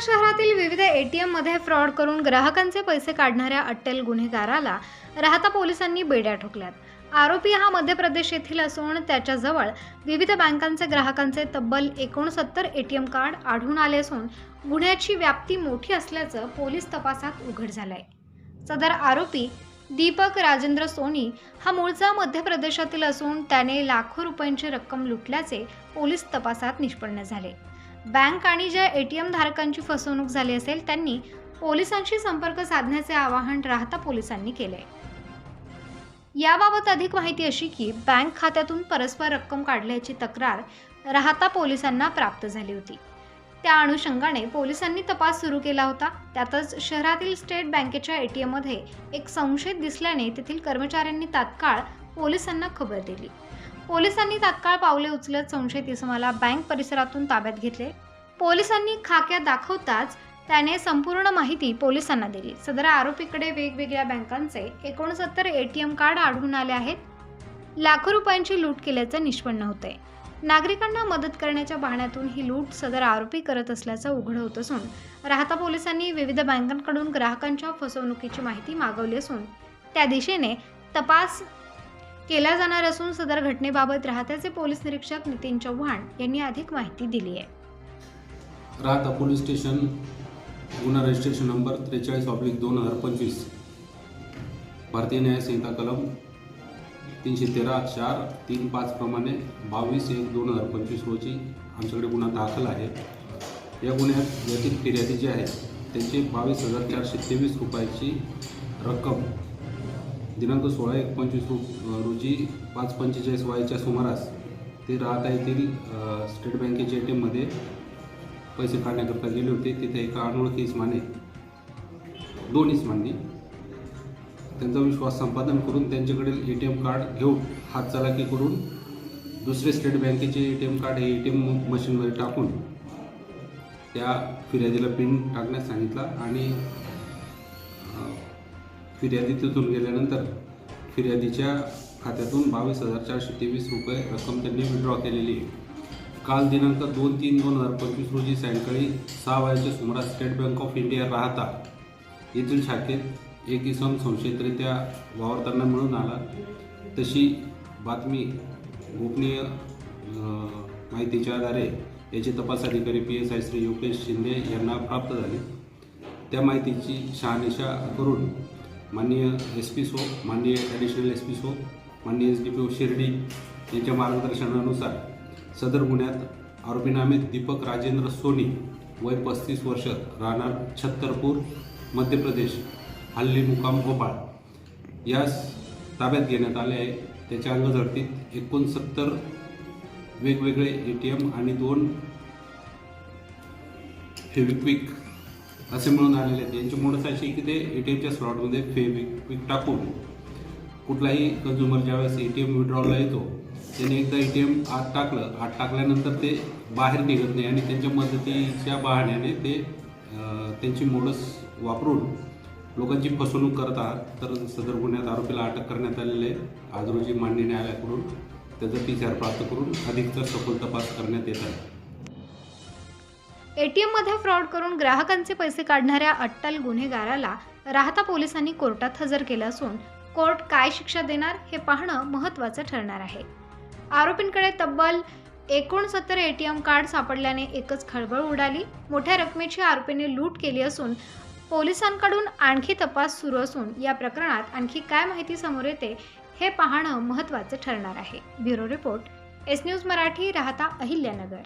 शहरातील विविध एटीएममध्ये फ्रॉड करून ग्राहकांचे पैसे काढणाऱ्या अट्टल गुन्हेगाराला राहता पोलिसांनी बेड्या ठोकल्यात. आरोपी हा मध्य प्रदेश येथील असून त्याच्याजवळ विविध बँकांचे ग्राहकांचे तब्बल एकोणसत्तर एटीएम कार्ड आढळून आले असून गुन्ह्याची व्याप्ती मोठी असल्याचं पोलीस तपासात उघड झालंय. सदर आरोपी दीपक राजेंद्र सोनी हा मूळचा मध्य प्रदेशातील असून त्याने लाखो रुपयांची रक्कम लुटल्याचे पोलीस तपासात निष्पन्न झाले. बँक आणि ज्या ए टी एम धारकांची फसवणूक झाली असेल त्यांनी पोलिसांशी संपर्क साधण्याचे आवाहन राहता पोलिसांनी केले याबाबत अधिक माहिती अशी की बँक खात्यातून परस्पर रक्कम काढल्याची तक्रार राहता पोलिसांना प्राप्त झाली होती. त्या अनुषंगाने पोलिसांनी तपास सुरू केला होता. त्यातच शहरातील स्टेट बँकेच्या ए टी एममध्ये एक संशयित दिसल्याने तेथील कर्मचाऱ्यांनी तात्काळ पोलिसांना खबर दिली. पोलिसांनी तात्काळ पावले उचलत संशयित इसमाला बँक परिसरातून ताब्यात घेतले. पोलिसांनी खाक्या दाखवताच त्याने संपूर्ण माहिती पोलिसांना दिली. सदर आरोपीकडे वेगवेगळ्या बँकांचे एकोणसत्तर एटीएम कार्ड आढळून आले आहेत. लाखो रुपयांची लूट केल्याचं निष्पन्न होते नागरिकांना मदत करण्याच्या बहाण्यातून ही लूट सदर आरोपी करत असल्याचं उघड होत असून राहता पोलिसांनी विविध बँकांकडून ग्राहकांच्या फसवणुकीची माहिती मागवली असून त्या दिशेने तपास केला जाणार असून सदर घटनेबाबत राहत्याचे पोलीस निरीक्षक नितीन चव्हाण यांनी अधिक माहिती दिली आहे. राहता पोलीस स्टेशन गुन्हा रजिस्ट्रेशन नंबर त्रेचाळीस ऑब्लिक दोन हजार पंचवीस. भारतीय न्याय संहिता कलम तीनशे तेरा चार तीन पाच प्रमाणे बावीस एक दोन हजार पंचवीस रोजी आमच्याकडे गुन्हा दाखल आहे. या गुन्ह्यात यातील फिर्यादी जे आहेत त्यांची बावीस हजार चारशे तेवीस रुपयाची रक्कम दिनांक सोळा एक पंचवीस रो रोजी पाच पंचेचाळीस वायच्या सुमारास ते राहता येथील स्टेट बँकेच्या ए टी एममध्ये पैसे काढण्याकरता गेले होते. तिथे एका अनोळखी इस्माने दोन इस्मांनी त्यांचा विश्वास संपादन करून त्यांच्याकडील ए टी एम कार्ड घेऊन हातचालाकी करून दुसरे स्टेट बँकेचे ए टी एम कार्ड हे ए टी एम मशीनमध्ये टाकून त्या फिर्यादीला पिन टाकण्यास सांगितला आणि फिर्यादी तिथून गेल्यानंतर फिर्यादीच्या खात्यातून बावीस हजार चारशे तेवीस रुपये रक्कम त्यांनी विड्रॉ केलेली आहे. काल दिनांक दोन तीन दोन हजार पंचवीस रोजी सायंकाळी सहा वाजेच्या सुमारास स्टेट बँक ऑफ इंडिया राहता येथील शाखेत एक इसम संशयितरित्या वावरताना मिळून आला. तशी बातमी गोपनीय माहितीच्या आधारे याचे तपास अधिकारी P S I Shri Yogesh Shinde यांना प्राप्त झाले. त्या माहितीची शहानिशा करून माननीय एस पी सो माननीय ॲडिशनल एस पी सो माननीय S D P O Shirdi यांच्या मार्गदर्शनानुसार सदर गुन्ह्यात आरोपी नामे दीपक राजेंद्र सोनी वय पस्तीस वर्ष राहणार छत्तरपूर मध्य प्रदेश हल्ली मुकाम भोपाळ. यास ताब्यात घेण्यात आले आहे. त्याच्या अंगझडतीत एकोणसत्तर वेगवेगळे ए टी एम आणि दोन फेविक्विक असे मिळून आलेले आहेत. यांची मोडस अशी की ते ए टी एमच्या स्लॉटमध्ये फेविक टाकून कुठलाही कन्झ्युमर ज्यावेळेस ए टी एम विड्रॉलला येतो त्याने एकदा ए टी एम आत टाकलं. आत टाकल्यानंतर ते बाहेर निघत नाही आणि त्यांच्या मदतीच्या बहाण्याने ते त्यांची मोडस वापरून लोकांची फसवणूक करत आहात. तर सदर गुन्ह्यात आरोपीला अटक करण्यात आलेली आहे. आज रोजी मान्य न्यायालयाकडून त्याचा पी सी आर प्राप्त करून अधिकचा सखोल तपास करण्यात येत आहे. एटीएममध्ये फ्रॉड करून ग्राहकांचे पैसे काढणाऱ्या अट्टल गुन्हेगाराला राहता पोलिसांनी कोर्टात हजर केलं असून कोर्ट काय शिक्षा देणार हे पाहणं महत्त्वाचं ठरणार आहे. आरोपींकडे तब्बल एकोणसत्तर एटीएम कार्ड सापडल्याने एकच खळबळ उडाली. मोठ्या रकमेची आरोपीने लूट केली असून पोलिसांकडून आणखी तपास सुरू असून या प्रकरणात आणखी काय माहिती समोर येते हे पाहणं महत्त्वाचं ठरणार आहे. Bureau report S news Marathi Rahata Ahilyanagar.